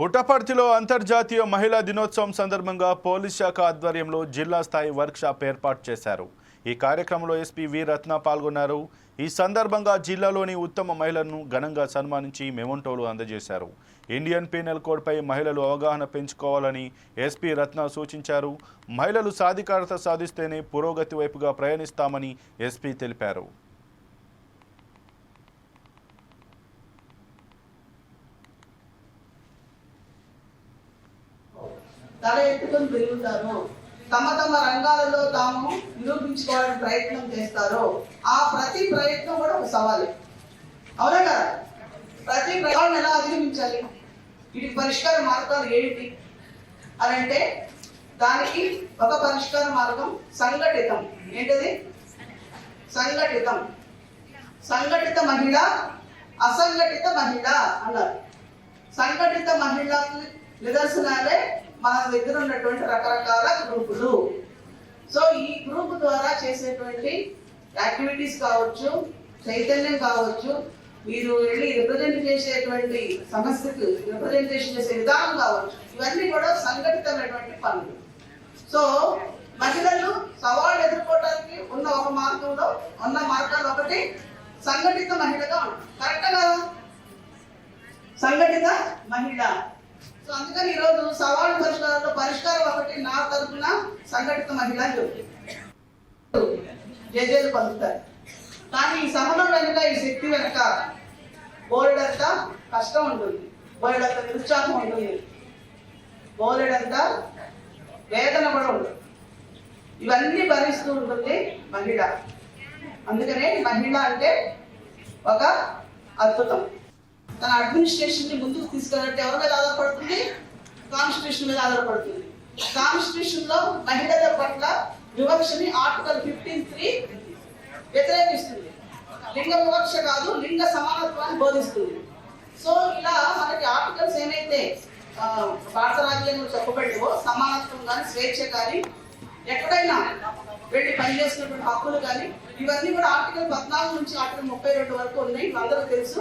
పుట్టపర్తిలో అంతర్జాతీయ మహిళా దినోత్సవం సందర్భంగా పోలీస్ శాఖ ఆధ్వర్యంలో జిల్లా స్థాయి వర్క్షాప్ ఏర్పాటు చేశారు. ఈ కార్యక్రమంలో ఎస్పీ వి రత్న పాల్గొన్నారు. ఈ సందర్భంగా జిల్లాలోని ఉత్తమ మహిళలను ఘనంగా సన్మానించి మెమోంటోలు అందజేశారు. ఇండియన్ పీనల్ కోడ్పై మహిళలు అవగాహన పెంచుకోవాలని ఎస్పీ రత్న సూచించారు. మహిళలు సాధికారత సాధిస్తేనే పురోగతి వైపుగా ప్రయాణిస్తామని ఎస్పీ తెలిపారు. తల ఎత్తుకొని తిరుగుతారు. తమ తమ రంగాలలో తాము నిరూపించుకోవడానికి ప్రయత్నం చేస్తారో. ఆ ప్రతి ప్రయత్నం కూడా ఒక సవాలే. అవునా కదా? ప్రతి ప్రయాణం ఎలా అధిగమించాలి? వీటికి పరిష్కార మార్గాలు ఏంటి అని అంటే దానికి ఒక పరిష్కార మార్గం సంఘటితం. ఏంటది? సంఘటితం. సంఘటిత మహిళ అసంఘటిత మహిళ అన్నారు. సంఘటిత మహిళ నిదర్శనాలే మన దగ్గర ఉన్నటువంటి రకరకాల గ్రూపులు. సో ఈ గ్రూప్ ద్వారా చేసేటువంటి యాక్టివిటీస్ కావచ్చు చైతన్యం కావచ్చు మీరు వెళ్ళి రిప్రజెంట్ చేసేటువంటి సమస్యకు రిప్రజెంటేషన్ చేసే విధానం కావచ్చు ఇవన్నీ కూడా సంఘటితమైనటువంటి పనులు. సో మహిళలు సవాళ్ళు ఎదుర్కోవడానికి ఉన్న ఒక మార్గంలో ఉన్న మార్గాలు ఒకటి సంఘటిత మహిళగా ఉంటుంది కరెక్ట్ కదా? సంఘటిత మహిళ. సో అందుకని ఈరోజు సవాళ్ళు పరిష్కారంలో పరిష్కారం ఒకటి నా తరపున సంఘటిత మహిళ జేజేలు పలుకుతారు కానీ ఈ సహనం వెనుక ఈ శక్తి వెనుక బోలెడంత కష్టం ఉంటుంది. బోలెడంత నిరుత్సాహం ఉంటుంది. బోలెడంత వేదన కూడా ఉంటుంది. ఇవన్నీ భరిస్తూ ఉంటుంది మహిళ. అందుకనే మహిళ అంటే ఒక అద్భుతం. తన అడ్మినిస్ట్రేషన్ని ముందుకు తీసుకెళ్ళాలంటే ఎవరి మీద ఆధారపడుతుంది? కాన్స్టిట్యూషన్ మీద ఆధారపడుతుంది. కాన్స్టిట్యూషన్లో మహిళల పట్ల వివక్షని ఆర్టికల్ ఫిఫ్టీన్ త్రీ వ్యతిరేకిస్తుంది. లింగ వివక్ష కాదు లింగ సమానత్వాన్ని బోధిస్తుంది. సో ఇలా మనకి ఆర్టికల్స్ ఏమైతే భారత రాజ్యాంగంలో చెప్పబడివో సమానత్వం కానీ స్వేచ్ఛ కానీ ఎక్కడైనా వెళ్ళి పనిచేసినటువంటి హక్కులు కానీ ఇవన్నీ కూడా ఆర్టికల్ పద్నాలుగు నుంచి ఆర్టికల్ ముప్పై రెండు వరకు ఉన్నాయి. అందరూ తెలుసు.